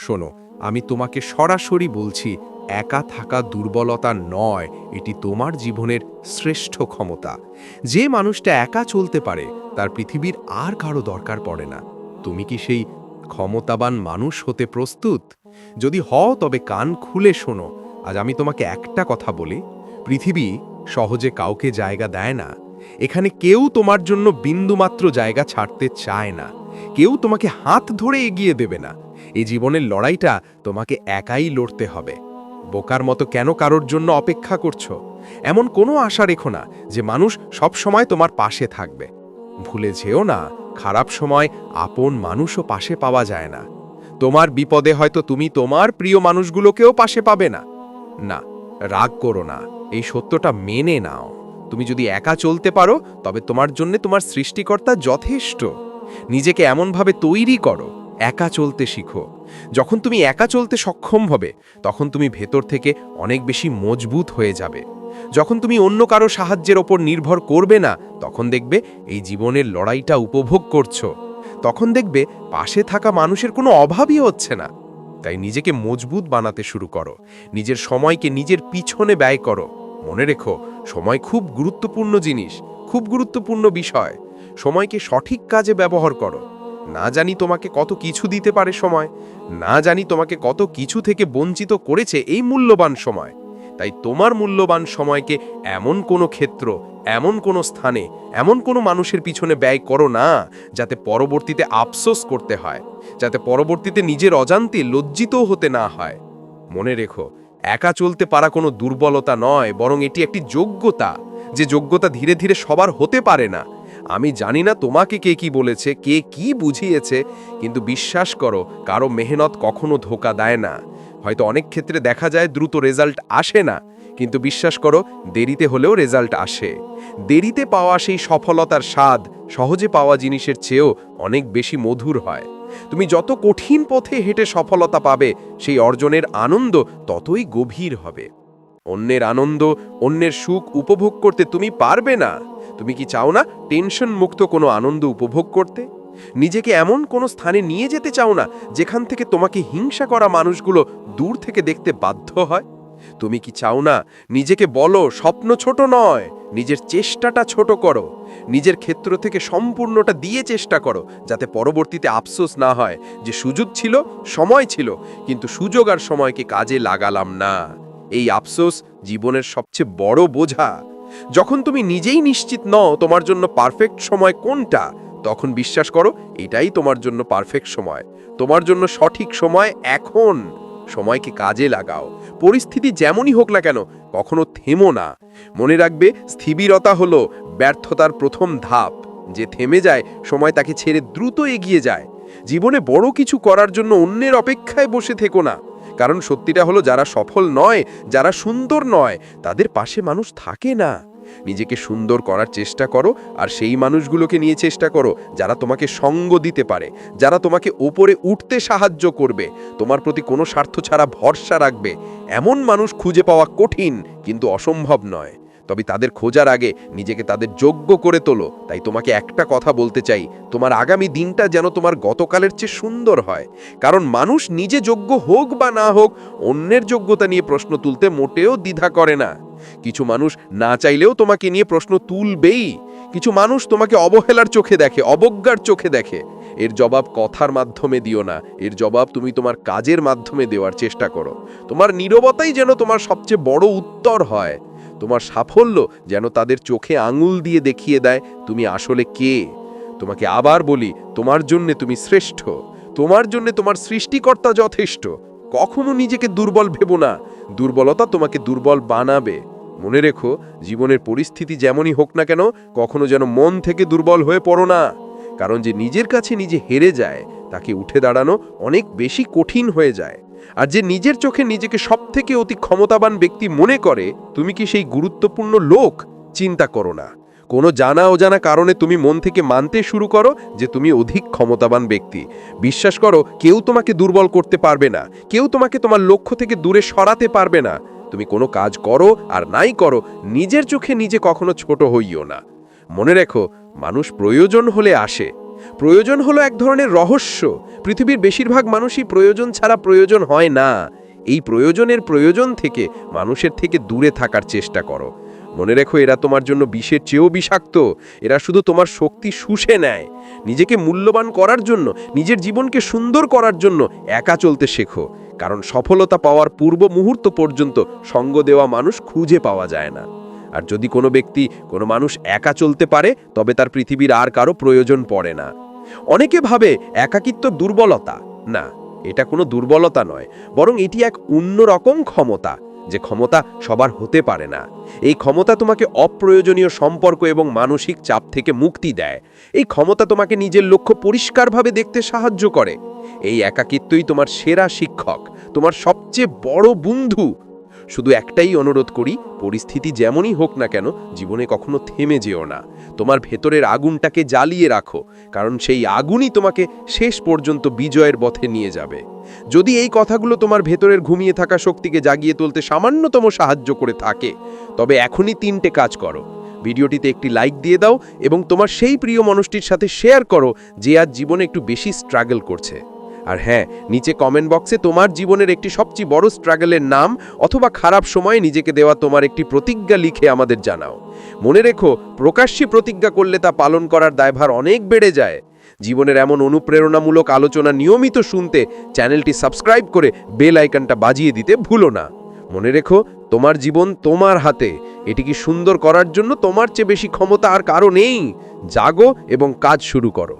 শোনো, আমি তোমাকে সরাসরি বলছি, একা থাকা দুর্বলতা নয়, এটি তোমার জীবনের শ্রেষ্ঠ ক্ষমতা। যে মানুষটা একা চলতে পারে, তার পৃথিবীর আর কারও দরকার পড়ে না। তুমি কি সেই ক্ষমতাবান মানুষ হতে প্রস্তুত? যদি হও, তবে কান খুলে শোনো। আজ আমি তোমাকে একটা কথা বলি, পৃথিবী সহজে কাউকে জায়গা দেয় না। এখানে কেউ তোমার জন্য বিন্দুমাত্র জায়গা ছাড়তে চায় না। কেউ তোমাকে হাত ধরে এগিয়ে দেবে না। এই জীবনের লড়াইটা তোমাকে একাই লড়তে হবে। বোকার মতো কেন কারোর জন্য অপেক্ষা করছ? এমন কোনো আশা রেখো না যে মানুষ সব সময় তোমার পাশে থাকবে। ভুলে যেও না, খারাপ সময় আপন মানুষও পাশে পাওয়া যায় না। তোমার বিপদে হয়তো তুমি তোমার প্রিয় মানুষগুলোকেও পাশে পাবে না। না, রাগ করো না, এই সত্যটা মেনে নাও। তুমি যদি একা চলতে পারো, তবে তোমার জন্য তোমার সৃষ্টিকর্তা যথেষ্ট। নিজেকে এমনভাবে তৈরি করো। একা চলতে শিখো। যখন তুমি একা চলতে সক্ষম হবে, তখন তুমি ভেতর থেকে অনেক বেশি মজবুত হয়ে যাবে। যখন তুমি অন্য কারও সাহায্যের ওপর নির্ভর করবে না, তখন দেখবে এই জীবনের লড়াইটা উপভোগ করছ। তখন দেখবে পাশে থাকা মানুষের কোনো অভাবই হচ্ছে না। তাই নিজেকে মজবুত বানাতে শুরু করো। নিজের সময়কে নিজের পিছনে ব্যয় করো। মনে রেখো, সময় খুব গুরুত্বপূর্ণ জিনিস, খুব গুরুত্বপূর্ণ বিষয়। সময়কে সঠিক কাজে ব্যবহার করো। না জানি তোমাকে কত কিছু দিতে পারে সময়, না জানি তোমাকে কত কিছু থেকে বঞ্চিত করেছে এই মূল্যবান সময়। তাই তোমার মূল্যবান সময়কে এমন কোনো ক্ষেত্র, এমন কোনো স্থানে, এমন কোনো মানুষের পিছনে ব্যয় করো না, যাতে পরবর্তীতে আফসোস করতে হয়, যাতে পরবর্তীতে নিজের অজান্তে লজ্জিতও হতে না হয়। মনে রেখো, একা চলতে পারা কোনো দুর্বলতা নয়, বরং এটি একটি যোগ্যতা, যে যোগ্যতা ধীরে ধীরে সবার হতে পারে না। আমি জানি না তোমাকে কে কি বলেছে, কে কি বুঝিয়েছে, কিন্তু বিশ্বাস করো, কারও মেহনত কখনো ধোকা দেয় না। হয়তো অনেক ক্ষেত্রে দেখা যায় দ্রুত রেজাল্ট আসে না, কিন্তু বিশ্বাস করো, দেরিতে হলেও রেজাল্ট আসে। দেরিতে পাওয়া সেই সফলতার স্বাদ, সহজে পাওয়া জিনিসের চেয়েও অনেক বেশি মধুর হয়। তুমি যত কঠিন পথে হেঁটে সফলতা পাবে, সেই অর্জনের আনন্দ ততই গভীর হবে। অন্যের আনন্দ, অন্যের সুখ উপভোগ করতে তুমি পারবে না। তুমি কি চাও না টেনশন মুক্ত কোনো আনন্দ উপভোগ করতে? নিজেকে এমন কোনো স্থানে নিয়ে যেতে চাও না যেখান থেকে তোমাকে হিংসা করা মানুষগুলো দূর থেকে দেখতে বাধ্য হয়? তুমি কি চাও না নিজেকে বলো স্বপ্ন ছোট নয়, নিজের চেষ্টাটা ছোট করো, নিজের ক্ষেত্র থেকে সম্পূর্ণটা দিয়ে চেষ্টা করো, যাতে পরবর্তীতে আফসোস না হয় যে সুযোগ ছিল, সময় ছিল, কিন্তু সুযোগ আর সময়কে কাজে লাগালাম না। এই আফসোস জীবনের সবচেয়ে বড় বোঝা। যখন তুমি নিজেই নিশ্চিত নও তোমার জন্য পারফেক্ট সময় কোনটা, তখন বিশ্বাস করো এটাই তোমার জন্য পারফেক্ট সময়। তোমার জন্য সঠিক সময় এখন। সময়কে কাজে লাগাও। পরিস্থিতি যেমনই হোক না কেন, কখনো থেমো না। মনে রাখবে, স্থিবিরতা হলো ব্যর্থতার প্রথম ধাপ। যে থেমে যায়, সময় তাকে ছেড়ে দ্রুত এগিয়ে যায়। জীবনে বড় কিছু করার জন্য অন্যের অপেক্ষায় বসে থেকো না। কারণ সত্যিটা হলো যারা সফল নয়, যারা সুন্দর নয়, তাদের পাশে মানুষ থাকে না। নিজেকে সুন্দর করার চেষ্টা করো আর সেই মানুষগুলোকে নিয়ে চেষ্টা করো যারা তোমাকে সঙ্গ দিতে পারে, যারা তোমাকে ওপরে উঠতে সাহায্য করবে, তোমার প্রতি কোনো স্বার্থ ছাড়া ভরসা রাখবে। এমন মানুষ খুঁজে পাওয়া কঠিন, কিন্তু অসম্ভব নয়। তবে তাদের খোঁজার আগে নিজেকে তাদের যোগ্য করে তোলো। তাই তোমাকে একটা কথা বলতে চাই, তোমার আগামী দিনটা যেন তোমার গতকালের চেয়ে সুন্দর হয়। কারণ মানুষ নিজে যোগ্য হোক বা না হোক, অন্যের যোগ্যতা নিয়ে প্রশ্ন তুলতে মোটেও দ্বিধা করে না। কিছু মানুষ না চাইলেও তোমাকে নিয়ে প্রশ্ন তুলবেই। কিছু মানুষ তোমাকে অবহেলার চোখে দেখে, অবজ্ঞার চোখে দেখে। এর জবাব কথার মাধ্যমে দিও না, এর জবাব তুমি তোমার কাজের মাধ্যমে দেওয়ার চেষ্টা করো। তোমার নীরবতাই যেন তোমার সবচেয়ে বড় উত্তর হয়। তোমার সাফল্য যেন তাদের চোখে আঙুল দিয়ে দেখিয়ে দেয় তুমি আসলে কে। তোমাকে আবার বলি, তোমার জন্যে তুমি শ্রেষ্ঠ। তোমার জন্যে তোমার সৃষ্টিকর্তা যথেষ্ট। কখনো নিজেকে দুর্বল ভেবো না। দুর্বলতা তোমাকে দুর্বল বানাবে। মনে রেখো, জীবনের পরিস্থিতি যেমনই হোক না কেন, কখনো যেন মন থেকে দুর্বল হয়ে পড়ো না। কারণ যে নিজের কাছে নিজে হেরে যায়, তাকে উঠে দাঁড়ানো অনেক বেশি কঠিন হয়ে যায়। আর যে নিজের চোখে নিজেকে সবথেকে অতি ক্ষমতাবান ব্যক্তি মনে করে, তুমি কি সেই গুরুত্বপূর্ণ লোক? চিন্তা করো না। কোনো জানা অজানা কারণে তুমি মন থেকে মানতে শুরু করো যে তুমি অধিক ক্ষমতাবান ব্যক্তি। বিশ্বাস করো, কেউ তোমাকে দুর্বল করতে পারবে না। কেউ তোমাকে তোমার লক্ষ্য থেকে দূরে সরাতে পারবে না। তুমি কোনো কাজ করো আর নাই করো, নিজের চোখে নিজে কখনো ছোট হইও না। মনে রেখো, মানুষ প্রয়োজন হলে আসে। প্রয়োজন হলো এক ধরনের রহস্য। পৃথিবীর বেশিরভাগ মানুষই প্রয়োজন ছাড়া প্রয়োজন হয় না। এই প্রয়োজনের প্রয়োজন থেকে মানুষের থেকে দূরে থাকার চেষ্টা করো। মনে রেখো, এরা তোমার জন্য বিষের চেয়েও বিষাক্ত। এরা শুধু তোমার শক্তি শুষে নেয়। নিজেকে মূল্যবান করার জন্য, নিজের জীবনকে সুন্দর করার জন্য একা চলতে শেখো। কারণ সফলতা পাওয়ার পূর্ব মুহূর্ত পর্যন্ত সঙ্গ দেওয়া মানুষ খুঁজে পাওয়া যায় না। আর যদি কোনো ব্যক্তি, কোনো মানুষ একা চলতে পারে, তবে তার পৃথিবীর আর কারও প্রয়োজন পড়ে না। অনেকে ভাবে একাকিত্ব দুর্বলতা। না, এটা কোনো দুর্বলতা নয়, বরং এটি এক অন্যরকম ক্ষমতা, যে ক্ষমতা সবার হতে পারে না। এই ক্ষমতা তোমাকে অপ্রয়োজনীয় সম্পর্ক এবং মানসিক চাপ থেকে মুক্তি দেয়। এই ক্ষমতা তোমাকে নিজের লক্ষ্য পরিষ্কারভাবে দেখতে সাহায্য করে। এই একাকিত্বই তোমার সেরা শিক্ষক, তোমার সবচেয়ে বড় বন্ধু। শুধু একটাই অনুরোধ করি, পরিস্থিতি যেমনই হোক না কেন, জীবনে কখনো থেমে যেও না। তোমার ভেতরের আগুনটাকে জ্বালিয়ে রাখো, কারণ সেই আগুনই তোমাকে শেষ পর্যন্ত বিজয়ের পথে নিয়ে যাবে। যদি এই কথাগুলো তোমার ভেতরের ঘুমিয়ে থাকা শক্তিকে জাগিয়ে তুলতে সামান্যতম সাহায্য করে থাকে, তবে এখনই তিনটে কাজ করো। ভিডিওটিতে একটি লাইক দিয়ে দাও এবং তোমার সেই প্রিয় মানুষটির সাথে শেয়ার করো, যে আজ জীবনে একটু বেশি স্ট্রাগল করছে। আর হ্যাঁ নিচে কমেন্ট বক্সে তোমার জীবনের একটি সবচেয়ে বড় স্ট্রাগলের নাম অথবা খারাপ সময়ে নিজেকে দেওয়া তোমার একটি প্রতিজ্ঞা লিখে আমাদের জানাও। মনে রেখো, প্রকাশ্যে প্রতিজ্ঞা করলে তা পালন করার দায়ভার অনেক বেড়ে যায়। জীবনের এমন অনুপ্রেরণামূলক আলোচনা নিয়মিত শুনতে চ্যানেলটি সাবস্ক্রাইব করে বেল আইকনটা বাজিয়ে দিতে ভুলো না। মনে রেখো, তোমার জীবন তোমার হাতে। এটিকে সুন্দর করার জন্য তোমার চেয়ে বেশি ক্ষমতা আর কারও নেই? জাগো এবং কাজ শুরু করো।